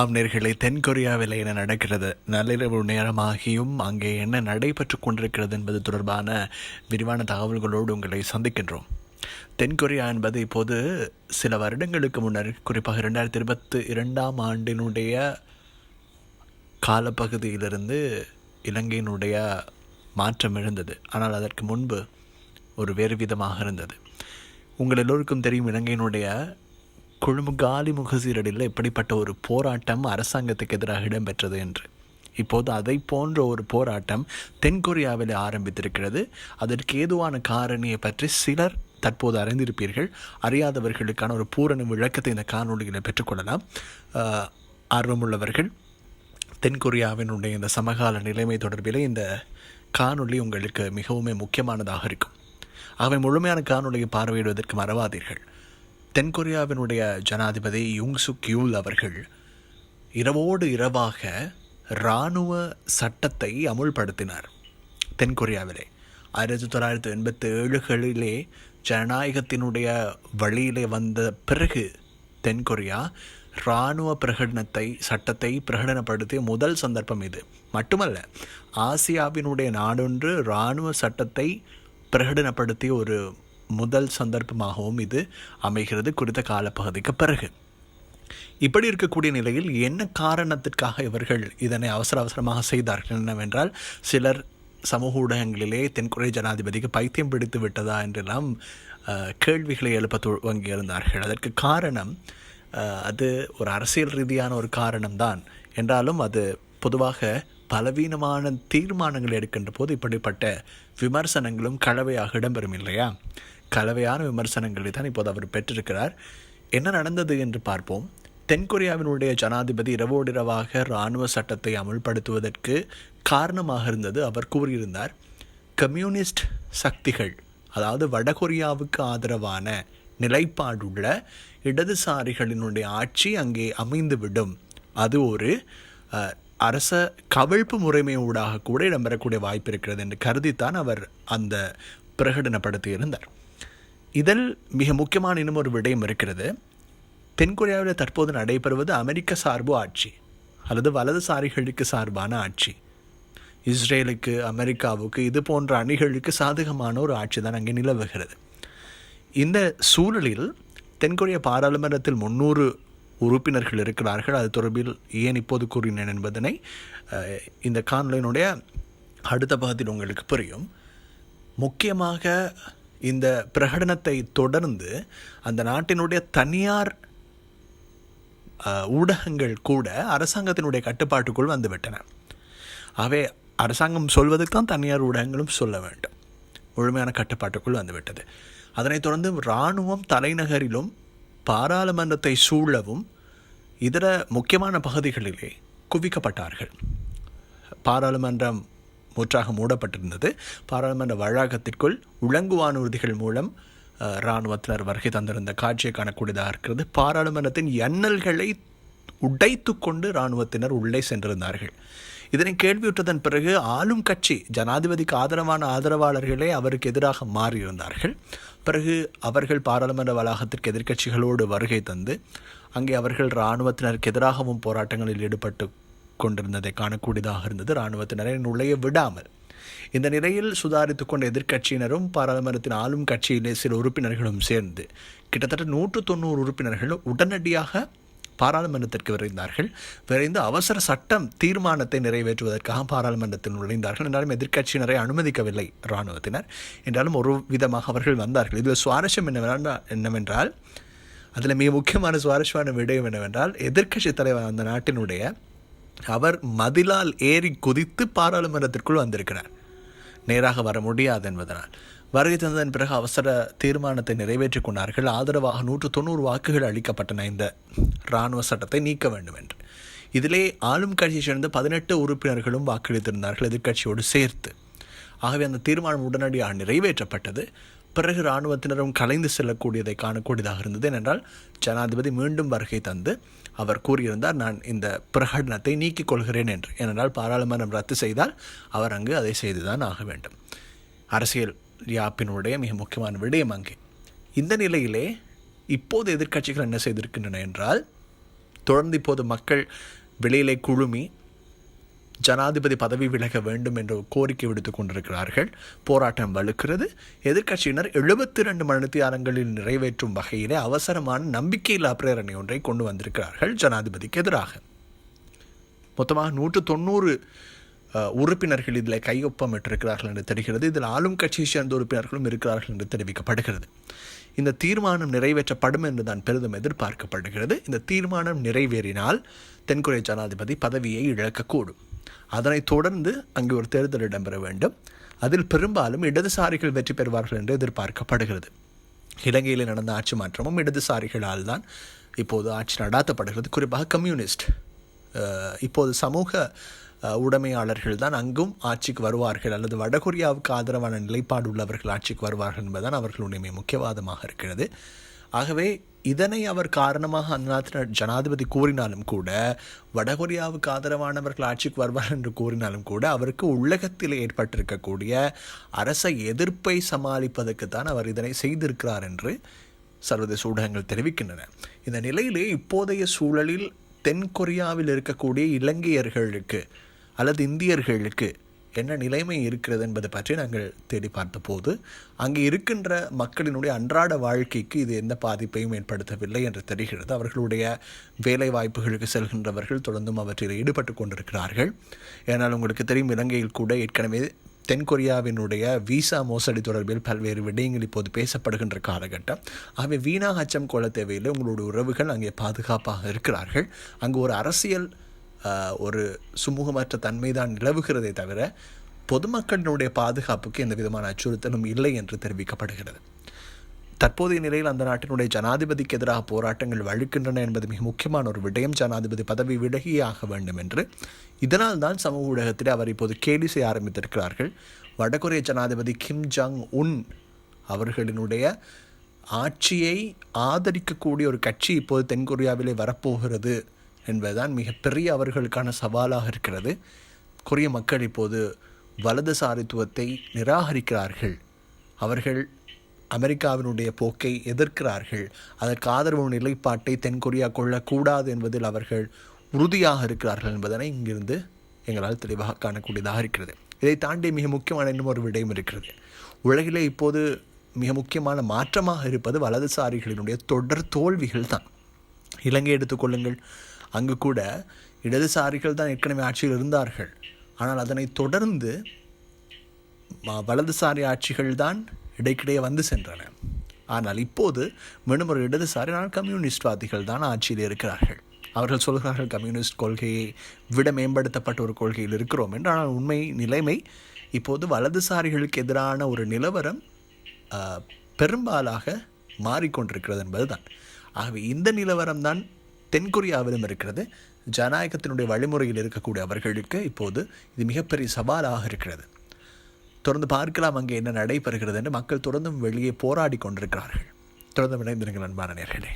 அவனர்களை தென்கொரியாவில் என்ன நடக்கிறது? நள்ளிரவு நேரமாகியும் அங்கே என்ன நடைபெற்று கொண்டிருக்கிறது என்பது தொடர்பான விரிவான தகவல்களோடு உங்களை சந்திக்கின்றோம். தென்கொரியா என்பது இப்போது சில வருடங்களுக்கு முன்னர் குறிப்பாக இரண்டாயிரத்தி இருபத்தி இரண்டாம் ஆண்டினுடைய காலப்பகுதியிலிருந்து இலங்கையினுடைய மாற்றம் இருந்தது ஆனால் அதற்கு முன்பு ஒரு வேறு விதமாக இருந்தது. உங்கள் எல்லோருக்கும் தெரியும் இலங்கையினுடைய கொழும்பு காலி முகசீரடியில் இப்படிப்பட்ட ஒரு போராட்டம் அரசாங்கத்துக்கு எதிராக இடம்பெற்றது என்று. இப்போது அதை போன்ற ஒரு போராட்டம் தென்கொரியாவில் ஆரம்பித்திருக்கிறது. அதற்கு ஏதுவான காரணியை பற்றி சிலர் தற்போது அறிந்திருப்பீர்கள். அறியாதவர்களுக்கான ஒரு பூரண விளக்கத்தை இந்த காணொலியில் பெற்றுக்கொள்ளலாம் ஆர்வமுள்ளவர்கள் தென்கொரியாவினுடைய இந்த சமகால நிலைமை தொடர்பில் இந்த காணொளி உங்களுக்கு மிகவும் முக்கியமானதாக இருக்கும். அவை முழுமையான காணொளியை பார்வையிடுவதற்கு மறவாதீர்கள். தென்கொரியாவினுடைய ஜனாதிபதி யுங் சுக் யூல் அவர்கள் இரவோடு இரவாக இராணுவ சட்டத்தை அமுல்படுத்தினார் தென்கொரியாவிலே ஆயிரத்தி தொள்ளாயிரத்தி எண்பத்தி ஏழுகளிலே ஜனநாயகத்தினுடைய வழியிலே வந்த பிறகு தென்கொரியா இராணுவ பிரகடனத்தை சட்டத்தை பிரகடனப்படுத்திய முதல் சந்தர்ப்பம் இது. மட்டுமல்ல ஆசியாவினுடைய நாடொன்று இராணுவ சட்டத்தை பிரகடனப்படுத்திய ஒரு முதல் சந்தர்ப்பமாகவும் இது அமைகிறது குறித்த காலப்பகுதிக்கு பிறகு. இப்படி இருக்கக்கூடிய நிலையில் என்ன காரணத்திற்காக இவர்கள் இதனை அவசர அவசரமாக செய்தார்கள் என்னவென்றால் சிலர் சமூக ஊடகங்களிலே தென்கொரிய ஜனாதிபதிக்கு பைத்தியம் பிடித்து விட்டதா என்றெல்லாம் கேள்விகளை எழுப்ப துவங்கியிருந்தார்கள். அதற்கு காரணம் அது ஒரு அரசியல் ரீதியான ஒரு காரணம்தான். என்றாலும் அது பொதுவாக பலவீனமான தீர்மானங்கள் எடுக்கின்ற போது இப்படிப்பட்ட விமர்சனங்களும் கலவையாக இடம்பெறும் இல்லையா? கலவையான விமர்சனங்களை தான் இப்போது அவர் பெற்றிருக்கிறார். என்ன நடந்தது என்று பார்ப்போம். தென்கொரியாவினுடைய ஜனாதிபதி இரவோடிரவாக இராணுவ சட்டத்தை அமுல்படுத்துவதற்கு காரணமாக இருந்தது அவர் கூறியிருந்தார். கம்யூனிஸ்ட் சக்திகள் அதாவது வடகொரியாவுக்கு ஆதரவான நிலைப்பாடுள்ள இடதுசாரிகளினுடைய ஆட்சி அங்கே அமைந்துவிடும். அது ஒரு அரச கவிழ்ப்பு முறைமையூடாக கூட இடம்பெறக்கூடிய வாய்ப்பு இருக்கிறது என்று கருதித்தான் அவர் அந்த பிரகடனப்படுத்தியிருந்தார். இதில் மிக முக்கியமான இன்னும் ஒரு விடயம் இருக்கிறது. தென்கொரியாவில் தற்போது நடைபெறுவது அமெரிக்க சார்பு ஆட்சி அல்லது வலதுசாரிகளுக்கு சார்பான ஆட்சி. இஸ்ரேலுக்கு அமெரிக்காவுக்கு இது போன்ற அணிகளுக்கு சாதகமான ஒரு ஆட்சி தான் அங்கே நிலவுகிறது. இந்த சூழலில் தென்கொரிய பாராளுமன்றத்தில் முன்னூறு உறுப்பினர்கள் இருக்கிறார்கள். அது தொடர்பில் ஏன் இப்போது கூறினேன் என்பதனை இந்த காணொலியினுடைய அடுத்த பகுதியில் உங்களுக்கு புரியும். முக்கியமாக இந்த பிரகடனத்தை தொடர்ந்து அந்த நாட்டினுடைய தனியார் ஊடகங்கள் கூட அரசாங்கத்தினுடைய கட்டுப்பாட்டுக்குள் வந்துவிட்டன. அவை அரசாங்கம் சொல்வதற்கு தான் தனியார் ஊடகங்களும் சொல்ல வேண்டும். முழுமையான கட்டுப்பாட்டுக்குள் வந்துவிட்டது. அதனைத் தொடர்ந்து இராணுவம் தலைநகரிலும் பாராளுமன்றத்தை சூழவும் இதர முக்கியமான பகுதிகளிலே குவிக்கப்பட்டார்கள். பாராளுமன்றம் முற்றாக மூடப்பட்டிருந்தது. பாராளுமன்ற வளாகத்திற்குள் உளங்கு வானூர்திகள் மூலம் இராணுவத்தினர் வருகை தந்திருந்த காட்சியை காணக்கூடியதாக இருக்கிறது. பாராளுமன்றத்தின் எண்ணல்களை உடைத்து கொண்டு இராணுவத்தினர் உள்ளே சென்றிருந்தார்கள். இதனை கேள்வியுற்றதன் பிறகு ஆளும் கட்சி ஜனாதிபதிக்கு ஆதரவான ஆதரவாளர்களே அவருக்கு எதிராக மாறியிருந்தார்கள். பிறகு அவர்கள் பாராளுமன்ற வளாகத்திற்கு எதிர்க்கட்சிகளோடு வருகை தந்து அங்கே அவர்கள் இராணுவத்தினருக்கு எதிராகவும் போராட்டங்களில் ஈடுபட்டு கொண்டிருந்ததை காணக்கூடியதாக இருந்தது. இராணுவத்தினரை நுழைய விடாமல். இந்த நிலையில் சுதாரித்து கொண்ட எதிர்க்கட்சியினரும் பாராளுமன்றத்தின் ஆளும் கட்சியிலே சில உறுப்பினர்களும் சேர்ந்து கிட்டத்தட்ட நூற்று தொண்ணூறு உறுப்பினர்கள் உடனடியாக பாராளுமன்றத்திற்கு விரைந்தார்கள். விரைந்து அவசர சட்டம் தீர்மானத்தை நிறைவேற்றுவதற்காக பாராளுமன்றத்தில் நுழைந்தார்கள். என்றாலும் எதிர்க்கட்சியினரை அனுமதிக்கவில்லை இராணுவத்தினர். என்றாலும் ஒரு விதமாக அவர்கள் வந்தார்கள். இதில் சுவாரஸ்யம் என்னவென்றால் என்னவென்றால் அதில் மிக முக்கியமான சுவாரஸ்யமான விடயம் என்னவென்றால் எதிர்க்கட்சி தலைவர் அந்த நாட்டினுடைய அவர் மதிலால் ஏறி குதித்து பாராளுமன்றத்திற்குள் வந்திருக்கிறார். நேராக வர முடியாது என்பதனால். வருகை தந்ததன் பிறகு அவசர தீர்மானத்தை நிறைவேற்றிக் கொண்டார்கள். ஆதரவாக நூற்று தொண்ணூறு வாக்குகள் அளிக்கப்பட்டன இந்த இராணுவ சட்டத்தை நீக்க வேண்டும் என்று இதிலே ஆளும் கட்சியை சேர்ந்த பதினெட்டு உறுப்பினர்களும் வாக்களித்திருந்தார்கள் எதிர்க்கட்சியோடு சேர்த்து. ஆகவே அந்த தீர்மானம் உடனடியாக நிறைவேற்றப்பட்டது. பிறகு இராணுவத்தினரும் கலைந்து செல்லக்கூடியதை காணக்கூடியதாக இருந்தது. ஏனென்றால் ஜனாதிபதி மீண்டும் வருகை தந்து அவர் கூறியிருந்தார் நான் இந்த பிரகடனத்தை நீக்கிக் கொள்கிறேன் என்று. ஏனென்றால் பாராளுமன்றம் ரத்து செய்தால் அவர் அங்கு அதை செய்துதான் ஆக வேண்டும். அரசியல் யாப்பினுடைய மிக முக்கியமான விடயம் அங்கே. இந்த நிலையிலே இப்போது எதிர்க்கட்சிகள் என்ன செய்திருக்கின்றன என்றால் தொடர்ந்து இப்போது மக்கள் வெளியிலே குழுமி ஜனாதிபதி பதவி விலக வேண்டும் என்று கோரிக்கை விடுத்துக் கொண்டிருக்கிறார்கள். போராட்டம் வலுக்கிறது. எதிர்க்கட்சியினர் எழுபத்தி ரெண்டு மணித்தியாலங்களில் நிறைவேற்றும் வகையிலே அவசரமான நம்பிக்கையில்லா பிரேரணை ஒன்றை கொண்டு வந்திருக்கிறார்கள் ஜனாதிபதிக்கு எதிராக. மொத்தமாக நூற்று தொண்ணூறு உறுப்பினர்கள் இதில் கையொப்பமிட்டிருக்கிறார்கள் என்று தெரிகிறது. இதில் ஆளும் கட்சியை சேர்ந்த உறுப்பினர்களும் இருக்கிறார்கள் என்று தெரிவிக்கப்படுகிறது. இந்த தீர்மானம் நிறைவேற்றப்படும் என்று தான் பெரிதும் எதிர்பார்க்கப்படுகிறது. இந்த தீர்மானம் நிறைவேறினால் தென்கொரிய ஜனாதிபதி பதவியை இழக்கக்கூடும். அதனைத் தொடர்ந்து அங்கு ஒரு தேர்தல் இடம்பெற வேண்டும். அதில் பெரும்பாலும் இடதுசாரிகள் வெற்றி பெறுவார்கள் என்று எதிர்பார்க்கப்படுகிறது. இலங்கையில் நடந்த ஆட்சி மாற்றமும் இடதுசாரிகளால் தான் இப்போது ஆட்சி நடாத்தப்படுகிறது. குறிப்பாக கம்யூனிஸ்ட் இப்போது சமூக உடைமையாளர்கள் தான் அங்கும் ஆட்சிக்கு வருவார்கள். அல்லது வடகொரியாவுக்கு ஆதரவான நிலைப்பாடு உள்ளவர்கள் ஆட்சிக்கு வருவார்கள் என்பதுதான் அவர்களுடைய மிக முக்கியவாதமாக இருக்கிறது. ஆகவே இதனை அவர் காரணமாக அந்த ஜனாதிபதி கூறினாலும் கூட வடகொரியாவுக்கு ஆதரவானவர்கள் ஆட்சிக்கு வருவார் என்று கூறினாலும் கூட அவருக்கு உள்ளகத்தில் ஏற்பட்டிருக்கக்கூடிய அரச எதிர்ப்பை சமாளிப்பதற்கு தான் அவர் இதனை செய்திருக்கிறார் என்று சர்வதேச ஊடகங்கள் தெரிவிக்கின்றன. இந்த நிலையிலே இப்போதைய சூழலில் தென் கொரியாவில் இருக்கக்கூடிய இலங்கையர்களுக்கு அல்லது இந்தியர்களுக்கு என்ன நிலைமை இருக்கிறது என்பதை பற்றி நாங்கள் தேடி பார்த்தபோது அங்கே இருக்கின்ற மக்களினுடைய அன்றாட வாழ்க்கைக்கு இது எந்த பாதிப்பையும் ஏற்படுத்தவில்லை என்று தெரிகிறது. அவர்களுடைய வேலை வாய்ப்புகளுக்கு செல்கின்றவர்கள் தொடர்ந்தும் அவற்றில் ஈடுபட்டு கொண்டிருக்கிறார்கள். ஏனால் உங்களுக்கு தெரியும் இலங்கையில் கூட ஏற்கனவே தென்கொரியாவினுடைய விசா மோசடி தொடர்பில் பல்வேறு விடயங்கள் இப்போது பேசப்படுகின்ற காலகட்டம். ஆகவே வீணாக அச்சம் கொள்ள தேவையில்லை. உங்களுடைய உறவுகள் அங்கே பாதுகாப்பாக இருக்கிறார்கள். அங்கு ஒரு அரசியல் ஒரு சுமூகமற்ற தன்மை தான் நிலவுகிறதே தவிர பொதுமக்களினுடைய பாதுகாப்புக்கு எந்த விதமான அச்சுறுத்தலும் இல்லை என்று தெரிவிக்கப்படுகிறது. தற்போதைய நிலையில் அந்த நாட்டினுடைய ஜனாதிபதிக்கு எதிராக போராட்டங்கள் வழுக்கின்றன என்பது மிக முக்கியமான ஒரு விடயம். ஜனாதிபதி பதவி விலகியே ஆக வேண்டும் என்று. இதனால் தான் சமூக ஊடகத்தில் அவர் இப்போது கேலி செய்ய ஆரம்பித்திருக்கிறார்கள். வடகொரிய ஜனாதிபதி கிம் ஜாங் உன் அவர்களினுடைய ஆட்சியை ஆதரிக்கக்கூடிய ஒரு கட்சி இப்போது தென்கொரியாவிலே வரப்போகிறது. என்பதுதான் மிகப்பெரிய அவர்களுக்கான சவாலாக இருக்கிறது. கொரிய மக்கள் இப்போது வலதுசாரித்துவத்தை நிராகரிக்கிறார்கள். அவர்கள் அமெரிக்காவினுடைய போக்கை எதிர்க்கிறார்கள். அதற்கு ஆதரவு நிலைப்பாட்டை தென்கொரியா கொள்ளக்கூடாது என்பதில் அவர்கள் உறுதியாக இருக்கிறார்கள் என்பதனை இங்கிருந்து எங்களால் தெளிவாக காணக்கூடியதாக இருக்கிறது. இதை தாண்டி மிக முக்கியமான இன்னும் ஒரு விடயம் இருக்கிறது. உலகிலே இப்போது மிக முக்கியமான மாற்றமாக இருப்பது வலதுசாரிகளினுடைய தொடர் தோல்விகள் தான் இலங்கை எடுத்துக்கொள்ளுங்கள் அங்கு கூட இடதுசாரிகள் தான் ஏற்கனவே ஆட்சியில் இருந்தார்கள். ஆனால் அதனை தொடர்ந்து வலதுசாரி ஆட்சிகள் தான் இடைக்கிடையே வந்து சென்றன. ஆனால் இப்போது மீண்டும் ஒரு இடதுசாரி ஆனால் கம்யூனிஸ்ட்வாதிகள் தான் ஆட்சியில் இருக்கிறார்கள். அவர்கள் சொல்கிறார்கள் கம்யூனிஸ்ட் கொள்கையை விட மேம்படுத்தப்பட்ட ஒரு கொள்கையில் இருக்கிறோம் என்று. ஆனால் உண்மை நிலைமை இப்போது வலதுசாரிகளுக்கு எதிரான ஒரு நிலவரம் பெரும்பாலாக மாறிக்கொண்டிருக்கிறது என்பதுதான். ஆகவே இந்த நிலவரம் தான் தென்கொரியாவிலும் இருக்கிறது. ஜனநாயகத்தினுடைய வழிமுறையில் இருக்கக்கூடிய அவர்களுக்கு இப்போது இது மிகப்பெரிய சவாலாக இருக்கிறது. தொடர்ந்து பார்க்கலாம் அங்கே என்ன நடைபெறுகிறது என்று மக்கள் தொடர்ந்தும் வெளியே போராடி கொண்டிருக்கிறார்கள். தொடர்ந்து இணைந்திருங்கள் அன்பான நேர்களே.